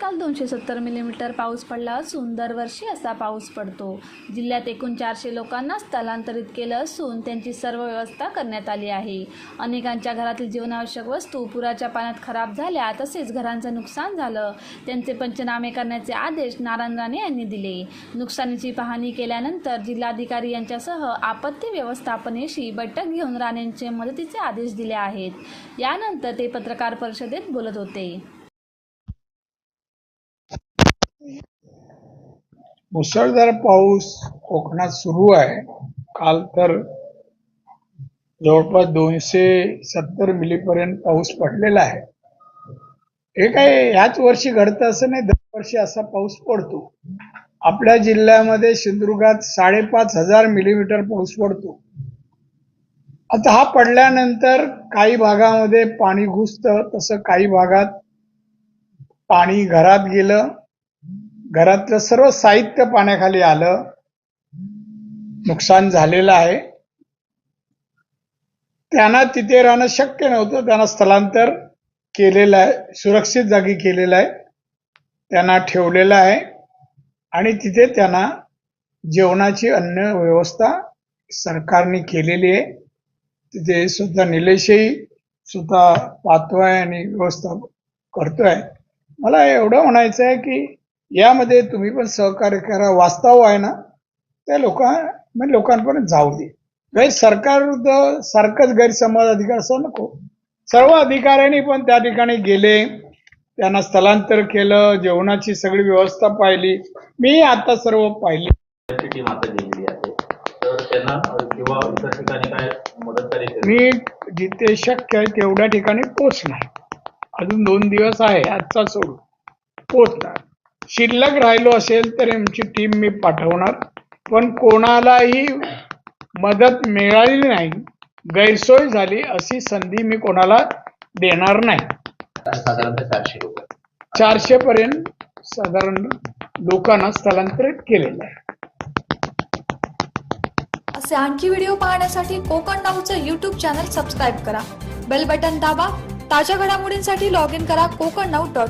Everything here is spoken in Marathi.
काल दोनशे सत्तर मिलीमीटर पाऊस पडला असून दरवर्षी असा पाऊस पडतो. जिल्ह्यात एकूण चारशे लोकांना स्थलांतरित केलं असून त्यांची सर्व व्यवस्था करण्यात आली आहे. अनेकांच्या घरातील जीवनावश्यक वस्तू पुराच्या पाण्यात खराब झाल्या तसेच घरांचं नुकसान झालं. त्यांचे पंचनामे करण्याचे आदेश नारायण राणे यांनी दिले. नुकसानीची पाहणी केल्यानंतर जिल्हाधिकारी यांच्यासह आपत्ती व्यवस्थापनेशी बैठक घेऊन राणेंचे मदतीचे आदेश दिले आहेत. यानंतर ते पत्रकार परिषदेत बोलत होते. मुसळधार पाऊस कोकणात सुरू आहे. काल तर जवळपास दोनशे सत्तर मिलीपर्यंत पाऊस पडलेला आहे. हे काय ह्याच वर्षी घडतं असं नाही. दरवर्षी असा पाऊस पडतो. आपल्या जिल्ह्यामध्ये सिंधुदुर्गात साडेपाच हजार मिलीमीटर पाऊस पडतो. आता हा पडल्यानंतर काही भागामध्ये पाणी घुसतं. तसं काही भागात पाणी घरात गेलं घरातलं सर्व साहित्य पाण्याखाली आलं नुकसान झालेलं आहे. त्यांना तिथे राहणं शक्य नव्हतं. त्यांना स्थलांतर केलेलं आहे सुरक्षित जागी केलेलं आहे. त्यांना ठेवलेलं आहे. आणि तिथे त्यांना जेवणाची अन्न व्यवस्था सरकारने केलेली आहे. तिथे सुद्धा निलेशही सुद्धा पाहतोय आणि व्यवस्था करतोय. मला एवढं म्हणायचं आहे की यामध्ये तुम्ही पण सहकार्य करा. वास्तव आहे ना त्या लोक म्हणजे लोकांपर्यंत जाऊ दे. गैर सरकार विरुद्ध सारखंच गैरसमज अधिकार असं नको. सर्व अधिकाऱ्यांनी पण त्या ठिकाणी गेले त्यांना स्थलांतर केलं जेवणाची सगळी व्यवस्था पाहिली. मी आता सर्व पाहिली. मी जिथे शक्य आहे तेवढ्या ठिकाणी पोचणार अजून दोन दिवस आहे आजचा सोडून पोचणार. शिल्लक राहिलो असेल तर आमची टीम मी पाठवणार. पण कोणालाही मदत मिळाली नाही गैरसोय झाली अशी संधी मी कोणाला देणार नाही. साधारणतः चारशे चारशे पर्यंत साधारण लोकांना स्थलांतरित केलेलं आहे. असे आणखी व्हिडिओ पाहण्यासाठी कोकण नाऊचं यूट्यूब चॅनल सबस्क्राईब करा. बेल बटन दाबा. ताज्या घडामोडींसाठी लॉग इन करा कोकण नऊ डॉट